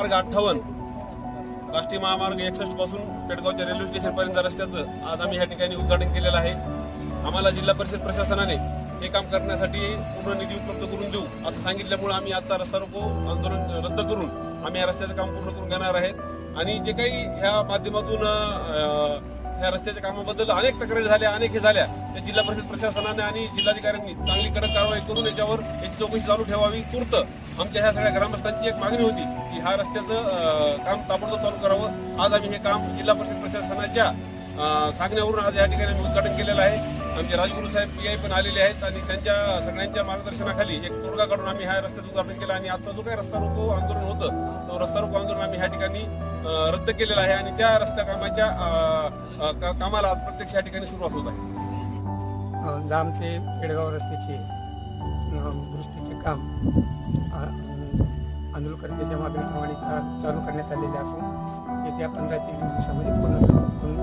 मार्ग अठ्ठावन्न. राष्ट्रीय महामार्ग एकसष्टपासून पेडगावच्या रेल्वे स्टेशन पर्यंत रस्त्याचं आज आम्ही या ठिकाणी उद्घाटन केलेलं आहे. आम्हाला जिल्हा परिषद प्रशासनाने हे काम करण्यासाठी पूर्ण निधी उपलब्ध करून देऊ असं सांगितल्यामुळे आम्ही आजचा रस्ता रोको आंदोलन रद्द करून आम्ही या रस्त्याचं काम पूर्ण करून घेणार आहेत. आणि जे काही ह्या माध्यमातून ह्या रस्त्याच्या कामाबद्दल अनेक तक्रारी झाल्या अनेक हे झाल्या त्या जिल्हा परिषद प्रशासनाने आणि जिल्हाधिकाऱ्यांनी चांगली कडक कारवाई करून याच्यावर याची चौकशी चालू ठेवावी. तूर्त आमच्या ह्या सगळ्या ग्रामस्थांची एक मागणी होती की ह्या रस्त्याचं काम ताबडतोब चालू करावं. आज आम्ही हे काम जिल्हा परिषद प्रशासनाच्या सांगण्यावरून आज या ठिकाणी आम्ही उद्घाटन केलेलं आहे. आमचे राजगुरू साहेब पी आय पण आलेले आहेत आणि त्यांच्या सगळ्यांच्या मार्गदर्शनाखाली एक तोडगा काढून आम्ही ह्या रस्त्याचं उद्घाटन केलं आणि आजचा जो काही रस्ता रोको आंदोलन होतं तो रस्ता रोको आंदोलन आम्ही ह्या ठिकाणी रद्द केलेलं आहे आणि त्या रस्त्या कामाच्या का- कामाला आज प्रत्यक्ष या ठिकाणी सुरुवात होत आहे. जाम ते पेडगाव रस्त्याचे दुरुस्तीचे काम अ, आंदोलकर्त्याच्या मागणीप्रमाणे चालू करण्यात आलेले असून येत्या पंधरा ते वीस दिवसामध्ये पूर्ण पूर्ण